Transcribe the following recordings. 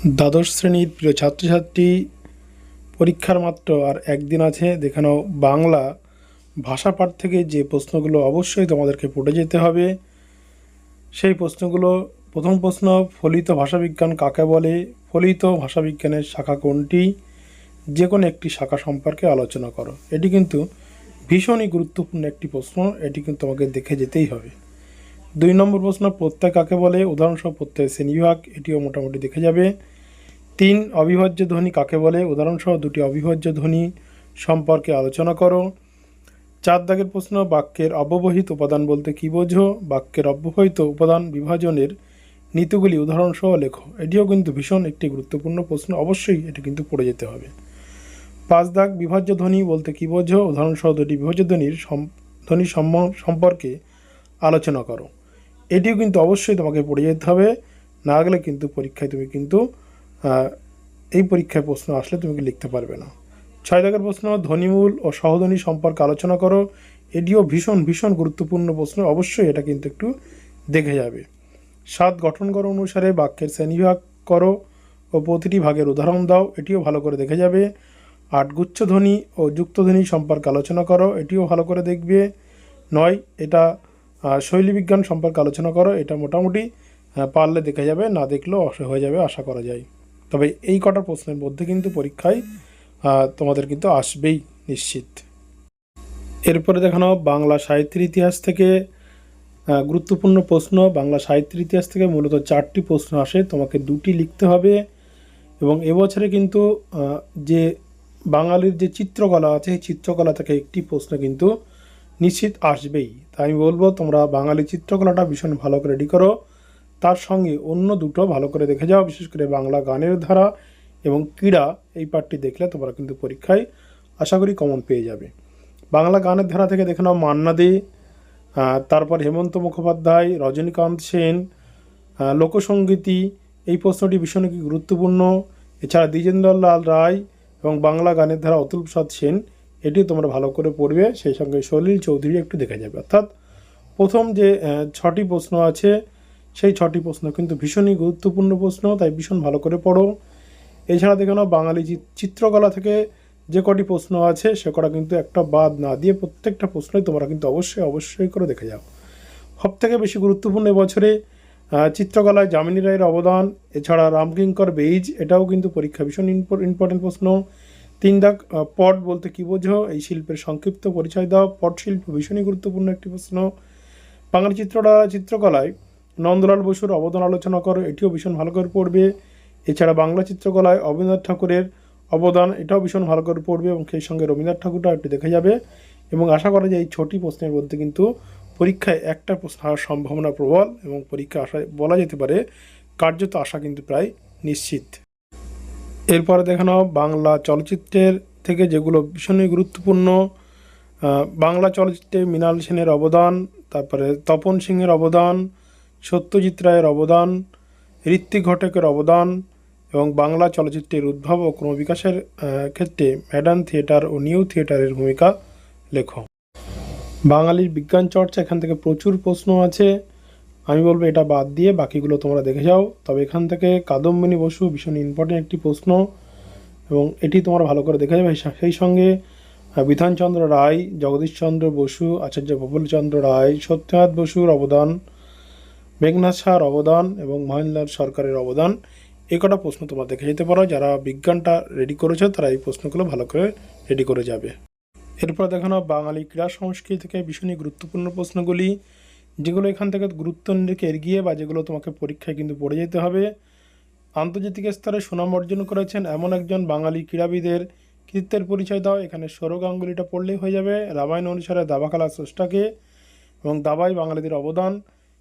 দ্বাদশ শ্রেণির প্রিয় ছাত্রছাত্রী পরীক্ষার মাত্র আর একদিন আছে, দেখে নাও বাংলা ভাষা পাঠ থেকে যে প্রশ্নগুলো অবশ্যই তোমাদেরকে পড়ে যেতে হবে। সেই প্রশ্নগুলো, প্রথম প্রশ্ন, ফলিত ভাষাবিজ্ঞান কাকে বলে? ফলিত ভাষাবিজ্ঞানের শাখা কোনটি? যে কোনো একটি শাখা সম্পর্কে আলোচনা করো। এটি কিন্তু ভীষণই গুরুত্বপূর্ণ একটি প্রশ্ন, এটি কিন্তু তোমাকে দেখে যেতেই হবে। দুই নম্বর প্রশ্ন, প্রত্যয় কাকে বলে? উদাহরণসহ প্রত্যয় শ্রেণীবিভাগ এটিও মোটামুটি দেখে যাবে। তিন, অবিভাজ্য ধ্বনি কাকে বলে? উদাহরণসহ দুটি অবিভাজ্য ধ্বনি সম্পর্কে আলোচনা করো। চার দাগের প্রশ্ন, বাক্যের অব্যবহিত উপাদান বলতে কী বোঝো? বাক্যের অব্যবহিত উপাদান বিভাজনের নীতিগুলি উদাহরণসহ লেখো। এটিও কিন্তু ভীষণ একটি গুরুত্বপূর্ণ প্রশ্ন, অবশ্যই এটি কিন্তু পড়ে যেতে হবে। পাঁচ দাগ, বিভাজ্য ধ্বনি বলতে কী বোঝো? উদাহরণসহ দুটি বিভাজ্য ধ্বনির ধ্বনি সম্পর্কে আলোচনা করো। এটিও কিন্তু অবশ্যই তোমাকে পড়ে যেতে হবে। না গেলে কিন্তু পরীক্ষায় তুমি কিন্তু এই পরীক্ষায় প্রশ্ন আসলে তুমি লিখতে পারবে না। ছয় দাগের প্রশ্ন, ধ্বনিমূল ও সহধ্বনি সম্পর্কে আলোচনা করো। এটিও ভীষণ ভীষণ গুরুত্বপূর্ণ প্রশ্ন, অবশ্যই এটা কিন্তু একটু দেখে যাবে। সাত গঠন করো অনুসারে বাক্যের শ্রেণীবিভাগ করো ও প্রতিটি ভাগের উদাহরণ দাও, এটিও ভালো করে দেখে যাবে। আট গুচ্ছধ্বনি ও যুক্তধ্বনি সম্পর্কে আলোচনা করো, এটিও ভালো করে দেখবে। নয়, এটা শৈলীবিজ্ঞান সম্পর্কে আলোচনা করো, এটা মোটামুটি পারলে দেখা যাবে, না দেখলেও হয়ে যাবে, আশা করা যায়। তবে এই কটা প্রশ্নের মধ্যে কিন্তু পরীক্ষায় তোমাদের কিন্তু আসবেই নিশ্চিত। এরপরে দেখানো বাংলা সাহিত্যের ইতিহাস থেকে গুরুত্বপূর্ণ প্রশ্ন, বাংলা সাহিত্যের ইতিহাস থেকে মূলত চারটি প্রশ্ন আসে, তোমাকে দুটি লিখতে হবে। এবং এবছরে কিন্তু যে বাঙালির যে চিত্রকলা আছে সেই চিত্রকলা থেকে একটি প্রশ্ন কিন্তু নিশ্চিত আসবেই। তাই আমি বলব, তোমরা বাঙালি চিত্রকলাটা ভীষণ ভালো করে রেডি করো। তার সঙ্গে অন্য দুটো ভালো করে দেখে যাও, বিশেষ করে বাংলা গানের ধারা এবং ক্রীড়া, এই পার্টটি দেখলে তোমরা কিন্তু পরীক্ষায় আশা করি কমন পেয়ে যাবে। বাংলা গানের ধারা থেকে দেখে নাও মান্না দে তারপর হেমন্ত মুখোপাধ্যায়, রজনীকান্ত সেন লোকসঙ্গীতি এই প্রশ্নটি ভীষণ গুরুত্বপূর্ণ। এছাড়া দ্বিজেন্দ্রলাল রায় এবং বাংলা গানের ধারা অতুল প্রসাদ সেন এটিও তোমরা ভালো করে পড়বে, সেই সঙ্গে সলিল চৌধুরী একটু দেখা যাবে। অর্থাৎ প্রথম যে ছটি প্রশ্ন আছে, সেই ছটি প্রশ্ন কিন্তু ভীষণই গুরুত্বপূর্ণ প্রশ্ন, তাই ভীষণ ভালো করে পড়ো। এছাড়া দেখে নাও, বাঙালি চিত্রকলা থেকে যে কটি প্রশ্ন আছে, সে কটা কিন্তু একটা বাদ না দিয়ে প্রত্যেকটা প্রশ্নই তোমরা কিন্তু অবশ্যই অবশ্যই করে দেখে যাও। সব থেকে বেশি গুরুত্বপূর্ণ এবছরে চিত্রকলায় যামিনী রায়ের অবদান, এছাড়া রামকিঙ্কর বেইজ, এটাও কিন্তু পরীক্ষা ভীষণ ইম্পর্টেন্ট প্রশ্ন। তিন দাগ পট বলতে কী বোঝো? এই শিল্পের সংক্ষিপ্ত পরিচয় দাও। পট শিল্প ভীষণই গুরুত্বপূর্ণ একটি প্রশ্ন। বাঙালি চিত্রকলা চিত্রকলায় নন্দলাল বসুর অবদান আলোচনা করো, এটিও ভীষণ ভালো করে পড়বে। এছাড়া বাংলা চিত্রকলায় অবনীন্দ্রনাথ ঠাকুরের অবদান, এটাও ভীষণ ভালো করে পড়বে এবং সেই সঙ্গে রবীন্দ্রনাথ ঠাকুরটাও একটু দেখে যাবে। এবং আশা করা যায় এই ছটি প্রশ্নের মধ্যে কিন্তু পরীক্ষায় একটা প্রশ্ন হওয়ার সম্ভাবনা প্রবল এবং পরীক্ষা আশায় বলা যেতে পারে, কার্যত আশা কিন্তু প্রায় নিশ্চিত। এরপরে দেখানো বাংলা চলচ্চিত্রের থেকে যেগুলো ভীষণই গুরুত্বপূর্ণ বাংলা চলচ্চিত্রে মৃণাল সেনের অবদান, তারপরে তপন সিংহের অবদান, সত্যজিৎ রায়ের অবদান ঋত্বিক ঘটকের অবদান এবং বাংলা চলচ্চিত্রের উদ্ভব ও ক্রমবিকাশের ক্ষেত্রে মডার্ন থিয়েটার ও নিউ থিয়েটারের ভূমিকা লেখ বাঙালির বিজ্ঞান চর্চা, এখান থেকে প্রচুর প্রশ্ন আছে। আমি বলব এটা বাদ দিয়ে বাকিগুলো তোমরা দেখে যাও। তবে এখান থেকে কাদম্বিনী বসু ভীষণ ইম্পর্টেন্ট একটি প্রশ্ন এবং এটি তোমরা ভালো করে দেখে যাবে। সেই সঙ্গে বিধানচন্দ্র রায়, জগদীশচন্দ্র বসু, আচার্য প্রফুল্লচন্দ্র রায়, সত্যনাথ বসুর অবদান মেঘনাথ অবদান এবং মহেন্দ্রলাল সরকারের অবদান এই কটা প্রশ্ন তোমরা দেখে যেতে পারো। যারা বিজ্ঞানটা রেডি করেছে, তারা এই প্রশ্নগুলো ভালো করে রেডি করে যাবে। এরপর দেখানো বাঙালি ক্রীড়া সংস্কৃতি থেকে ভীষণই গুরুত্বপূর্ণ প্রশ্নগুলি। যেগুলো এখান থেকে গুরুত্ব রেখে এগিয়ে বা যেগুলো তোমাকে পরীক্ষায় কিন্তু পড়ে যেতে হবে। আন্তর্জাতিক স্তরে সুনাম অর্জন করেছেন এমন একজন বাঙালি ক্রীড়াবিদের। কৃতিত্বের পরিচয় দাও, এখানে সৌরভ গাঙ্গুলিটা পড়লেই হয়ে যাবে। রামায়ণ অনুসারে দাবা খেলা স্রষ্টাকে এবং দাবায় বাঙালিদের অবদান।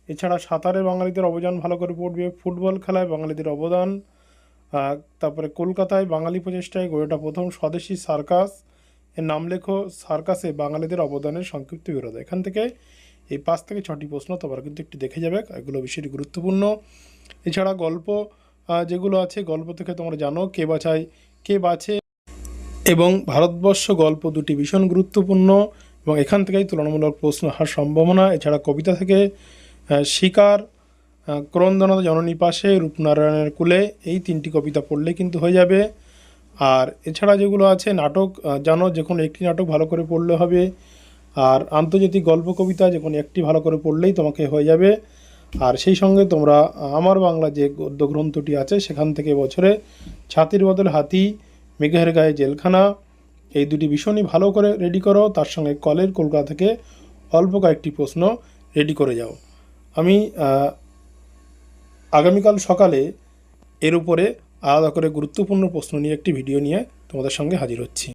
এছাড়া সাঁতারে বাঙালিদের অবদান ভালো করে পড়বে। ফুটবল খেলায় বাঙালিদের অবদান। তারপরে কলকাতায় বাঙালি প্রচেষ্টায় গড়ে ওঠা প্রথম স্বদেশি সার্কাস। এর নাম লেখো, সার্কাসে বাঙালিদের অবদানের সংক্ষিপ্ত বিরোধ। এখান থেকে এই পাঁচ থেকে ছটি প্রশ্ন তোমরা কিন্তু একটু দেখে যাবে, এগুলো বিষয়টি গুরুত্বপূর্ণ। এছাড়া গল্প যেগুলো আছে, গল্প থেকে তোমরা জানো কে বাছায়, কে বাছে এবং ভারতবর্ষ গল্প দুটি ভীষণ গুরুত্বপূর্ণ এবং এখান থেকেই তুলনামূলক প্রশ্ন আসার সম্ভাবনা। এছাড়া কবিতা থেকে শিকার ক্রন্দনাথ জননী পাশে, রূপনারায়ণের কুলে এই তিনটি কবিতা পড়লে কিন্তু হয়ে যাবে। আর এছাড়া যেগুলো আছে, নাটক জানো, যে কোনো একটি নাটক ভালো করে পড়লে হবে। আর আন্তর্জাতিক গল্প কবিতা যে কোনো একটি ভালো করে পড়লেই তোমাকে হয়ে যাবে। আর সেই সঙ্গে তোমরা, আমার বাংলা যে গদ্য গ্রন্থটি আছে, সেখান থেকে বছরে ছাতির বদলে হাতি, মেঘের গায়ে জেলখানা, এই দুটি ভীষণই ভালো করে রেডি করো। তার সঙ্গে কলের কলকাতা থেকে অল্প কয়েকটি প্রশ্ন রেডি করে যাও। আমি আগামীকাল সকালে এর উপরে আলাদা করে গুরুত্বপূর্ণ প্রশ্ন নিয়ে একটি ভিডিও নিয়ে তোমাদের সঙ্গে হাজির হচ্ছি।